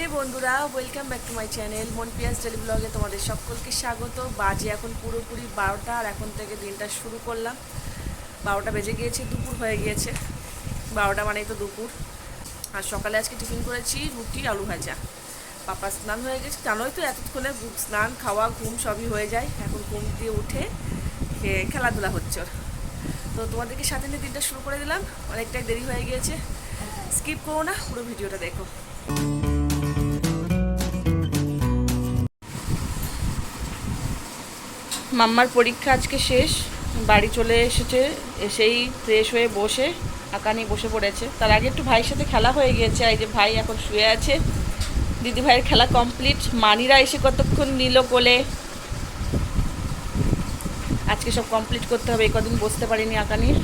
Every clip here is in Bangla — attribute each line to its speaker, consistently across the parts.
Speaker 1: হে বন্ধুরা? Welcome back to my channel Mon Piyas daily ব্লগে তোমাদের সকলকে স্বাগত। বাজে এখন পুরোপুরি বারোটা আর এখন থেকে দিনটা শুরু করলাম। বারোটা বেজে গিয়েছে, দুপুর হয়ে গিয়েছে। বারোটা মানেই তো দুপুর। আর সকালে আজকে টিফিন করেছি, রুটি, আলু ভাজা। পাপা স্নান হয়ে গেছে জানোই তো এতক্ষণে স্নান, খাওয়া, ঘুম সবই হয়ে যায়। এখন ঘুম দিয়ে উঠে খেলাধুলা হচ্ছে ওর। তো তোমাদেরকে সাথে নিয়ে দিনটা শুরু করে দিলাম। অনেকটাই দেরি হয়ে গিয়েছে। স্কিপ করো না, পুরো ভিডিওটা দেখো। মাম্মার পরীক্ষা আজকে শেষ, বাড়ি চলে এসেছে, এসেই ফ্রেশ হয়ে বসে, আঁকা নিয়ে বসে পড়েছে। তার আগে একটু ভাইয়ের সাথে খেলা হয়ে গিয়েছে, এই যে ভাই এখন শুয়ে আছে। দিদি ভাইয়ের খেলা কমপ্লিট মানিরা এসে কতক্ষণ নিল কোলে? আজকে সব কমপ্লিট করতে হবে, এই কদিন বসতে পারিনি আঁকা নিয়ে,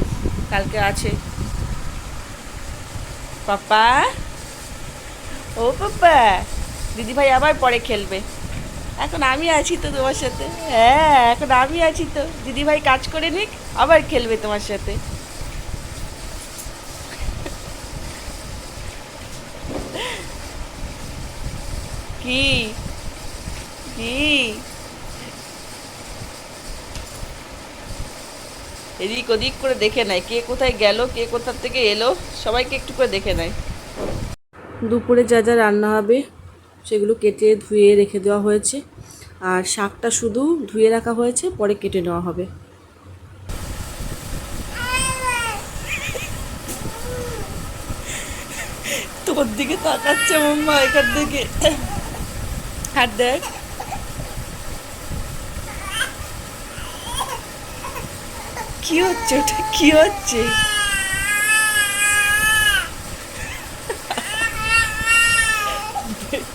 Speaker 1: কালকে আছে। পাপা? ও পাপা, দিদি ভাই আবার পরে খেলবে। এখন আমি আছি তো তোমার সাথে। হ্যাঁ এখন আমি আছি তো। দিদি ভাই কাজ করে নিক, আবার খেলবে তোমার সাথে। কি? কি? এদিক ওদিক করে দেখে নেয়, কে কোথায় গেল, কে কোথার থেকে এলো, সবাইকে একটু করে দেখে নেয়। দুপুরে যা যা রান্না হবে সেগুলো কেটে ধুয়ে রেখে দেওয়া হয়েছে। আর শাকটা শুধু ধুয়ে রাখা হয়েছে, পরে কেটে নেওয়া হবে। তোর দিকে তাকাচ্ছে মাম্মা এখান থেকে। হাত দেখ। কি হচ্ছে ওটা? কি হচ্ছে?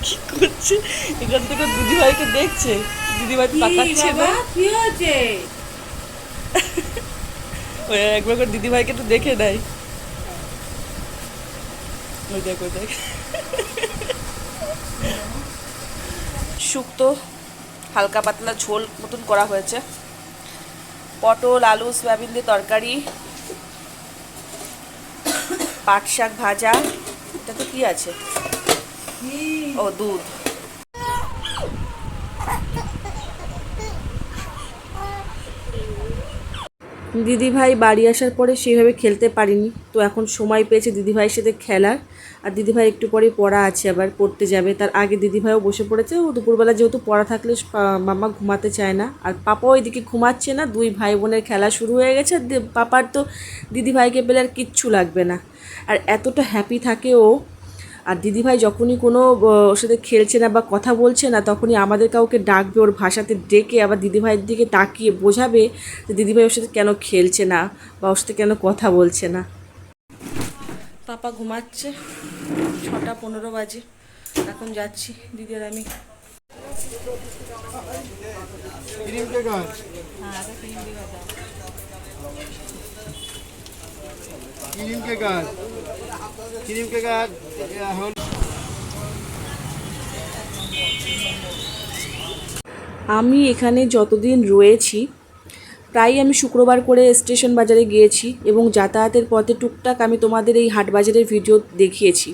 Speaker 1: কি করছে? এখান থেকে দিদি ভাইকে দেখছে। দিদি ভাই তাকাচ্ছে না
Speaker 2: কি হয়েছে?
Speaker 1: ওই একবার করে দিদি ভাইকে তো দেখে নেয়। ওই দেখ ওই দেখ। শুক্তো হালকা পাতলা ঝোল মতন করা হয়েছে। পটল আলু সয়াবিন দিয়ে তরকারি পাট শাক ভাজা। এটাতে কি আছে? ও দুধ দিদিভাই বাড়ি আসার পরে সেইভাবে খেলতে পারিনি। তো এখন সময় পেয়েছে দিদিভাইয়ের সাথে খেলার। আর দিদিভাই একটু পরে পড়া আছে আবার, পড়তে যাবে। তার আগে দিদিভাইও বসে পড়েছে। ও দুপুরবেলা যেহেতু পড়া থাকলে মামা ঘুমাতে চায় না। আর পাপাও এদিকে ঘুমাচ্ছে না। দুই ভাই বোনের খেলা শুরু হয়ে গেছে। আর পাপার তো দিদিভাইকে পেলে আর কিচ্ছু লাগবে না। আর এতটা হ্যাপি থাকে ও আর দিদিভাই যখনই কোনো ওর সাথে খেলছে না বা কথা বলছে না তখনই আমাদের কাউকে ডাকবে ওর ভাষাতে ডেকে আবার দিদিভাইয়ের দিকে তাকিয়ে বোঝাবে যে দিদিভাই ওর সাথে কেন খেলছে না বা ওর সাথে কেন কথা বলছে না। পাপা ঘুমাচ্ছে ছটা পনেরো বাজে। এখন যাচ্ছি দিদির আমি।
Speaker 3: হ্যাঁ, গাছ ক্রিম হল
Speaker 1: আমি এখানে যতদিন রয়েছি প্রায় আমি শুক্রবার করে স্টেশন বাজারে গিয়েছি এবং যাতায়াতের পথে টুকটাক আমি তোমাদের এই হাট বাজারের ভিডিও দেখিয়েছি।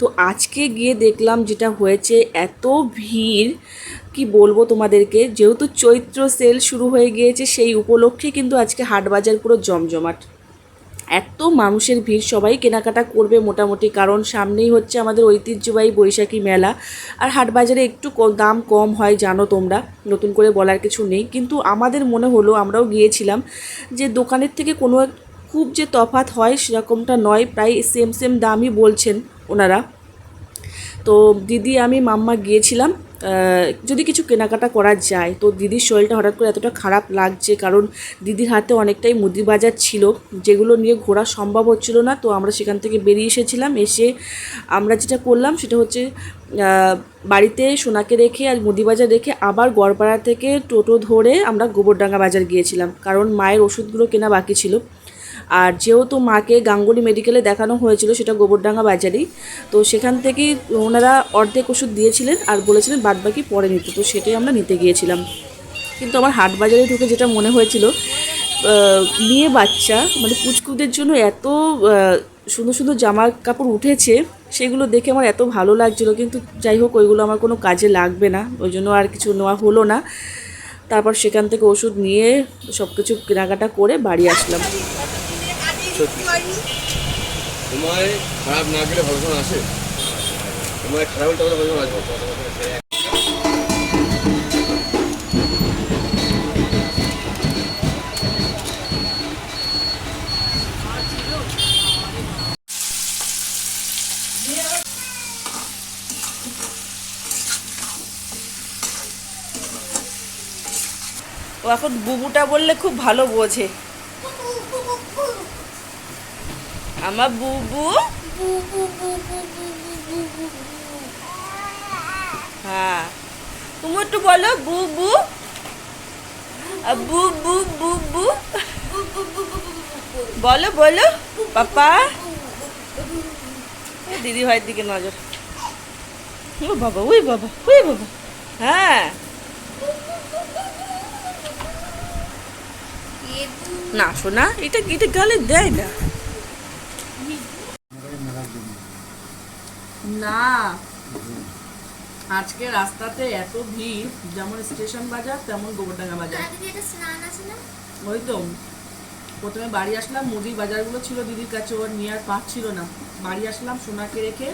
Speaker 1: তো আজকে গিয়ে দেখলাম যেটা হয়েছে, এত ভিড়, কি বলব তোমাদেরকে, যেহেতু চৈত্র সেল শুরু হয়ে গিয়েছে, সেই উপলক্ষে কিন্তু আজকে হাট বাজার পুরো জমজমাট। এত মানুষের ভিড়, সবাই কেনাকাটা করবে মোটামুটি, কারণ সামনেই হচ্ছে আমাদের ঐতিহ্যবাহী বৈশাখী মেলা। আর হাটবাজারে একটু দাম কম হয়, জানো তোমরা, নতুন করে বলার কিছু নেই। কিন্তু আমাদের মনে হলো, আমরাও গিয়েছিলাম যে দোকানের থেকে কোনো খুব যে তফাৎ হয়, সেরকমটা নয়, প্রায় সেম সেম দামই বলছেন ওনারা। তো দিদি, আমি, মাম্মা গিয়েছিলাম যদি কিছু কেনাকাটা করা যায়, তো দিদির শরীরটা হঠাৎ করে এতটা খারাপ লাগছে, কারণ দিদির হাতে অনেকটাই মুদি বাজার ছিল, যেগুলো নিয়ে ঘোরা সম্ভব হচ্ছিল না, তো আমরা সেখান থেকে বেরিয়ে এসেছিলাম, এসে আমরা যেটা করলাম সেটা হচ্ছে বাড়িতে সোনাকে রেখে আর মুদি বাজার রেখে আবার গড়পাড়া থেকে টোটো ধরে আমরা গোবরডাঙ্গা বাজার গিয়েছিলাম, কারণ মায়ের ওষুধগুলো কেনা বাকি ছিল। আর যেহেতু মাকে গাঙ্গুলি মেডিকেলে দেখানো হয়েছিল, সেটা গোবরডাঙ্গা বাজারেই, তো সেখান থেকেই ওনারা অর্ধেক ওষুধ দিয়েছিলেন আর বলেছিলেন বাদ বাকি পরে নিতে, তো সেটাই আমরা নিতে গিয়েছিলাম। কিন্তু আমার হাট বাজারে ঢুকে যেটা মনে হয়েছিল মেয়ে বাচ্চা মানে পুচকুদের জন্য এত সুন্দর সুন্দর জামা কাপড় উঠেছে, সেগুলো দেখে আমার এত ভালো লাগছিল, কিন্তু যাই হোক, ওইগুলো আমার কোনো কাজে লাগবে না, ওই জন্য আর কিছু নেওয়া হলো না। তারপর সেখান থেকে ওষুধ নিয়ে সব কিছু কেনাকাটা করে বাড়ি আসলাম।
Speaker 2: তোমায় খারাপ না গেলে ভালো আসে তোমায় খারাপ হলে ভালো আসবে
Speaker 1: ও এখন বুবুটা বললে খুব ভালো বোঝে। আমার বুবু হ্যাঁ তুমি একটু বলো বুবু বু বু বু বু বলো বলো পাপা দিদি ভাইয়ের দিকে নজর ও বাবা ওই বাবা ওই বাবা হ্যাঁ না শোনা এটা এটা গালে দেয় না না। আজকে রাস্তাতে এত ভিড় যেমন স্টেশন বাজার তেমন গোবরডাঙ্গা বাজার। ওই তো। প্রথমে বাড়ি আসলাম মুদির বাজারগুলো ছিল দিদির কাছে ওর নিয়ে আর পাচ্ছিল না। বাড়ি আসলাম সোনাকে রেখে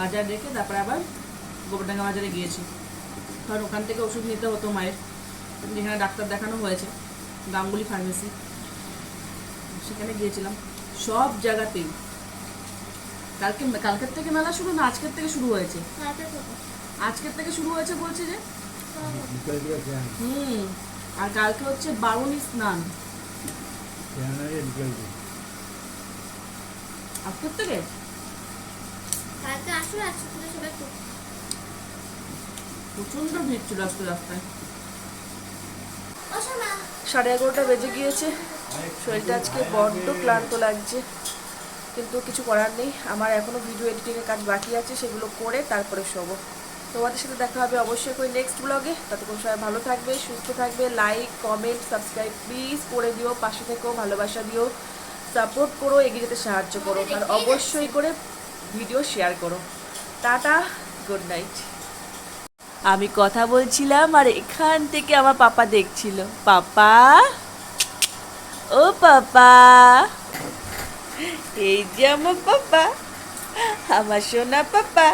Speaker 1: বাজার রেখে তারপরে আবার গোবরডাঙ্গা বাজারে গিয়েছি। কারণ ওখান থেকে ওষুধ নিতে হতো মায়ের। যেখানে ডাক্তার দেখানো হয়েছে গাঙ্গুলি ফার্মেসি সেখানে গিয়েছিলাম। সব জায়গাতেই কালকে কালকের থেকে মেলা শুরু না আজকের থেকে শুরু হয়েছে? আজকের থেকে শুরু হয়েছে বলছে যে? হুম আর কালকে হচ্ছে বারুণী স্নান। আজকের থেকে প্রচণ্ড ভিড় ছিল আজকে রাস্তায়। সাড়ে এগারোটা বেজে গিয়েছে। শরীরটা আজকে বড্ড ক্লান্ত লাগছে। কিন্তু কিছু করার নেই। আমার এখনও ভিডিও এডিটিংয়ের কাজ বাকি আছে সেগুলো করে তারপরে শোবো। তোমাদের সাথে দেখা হবে অবশ্যই করে নেক্সট ব্লগে ততক্ষণ সবাই ভালো থাকবে সুস্থ থাকবে লাইক কমেন্ট সাবস্ক্রাইব প্লিজ করে দিও পাশে থেকেও ভালোবাসা দিও সাপোর্ট করো এগিয়ে যেতে সাহায্য করো আর অবশ্যই করে ভিডিও শেয়ার করো। টাটা গুড নাইট আমি কথা বলছিলাম আর এখান থেকে আমার পাপা দেখছিল। পাপা? ও পাপা! এই যে আমার পাপা আমার সোনা পাপা।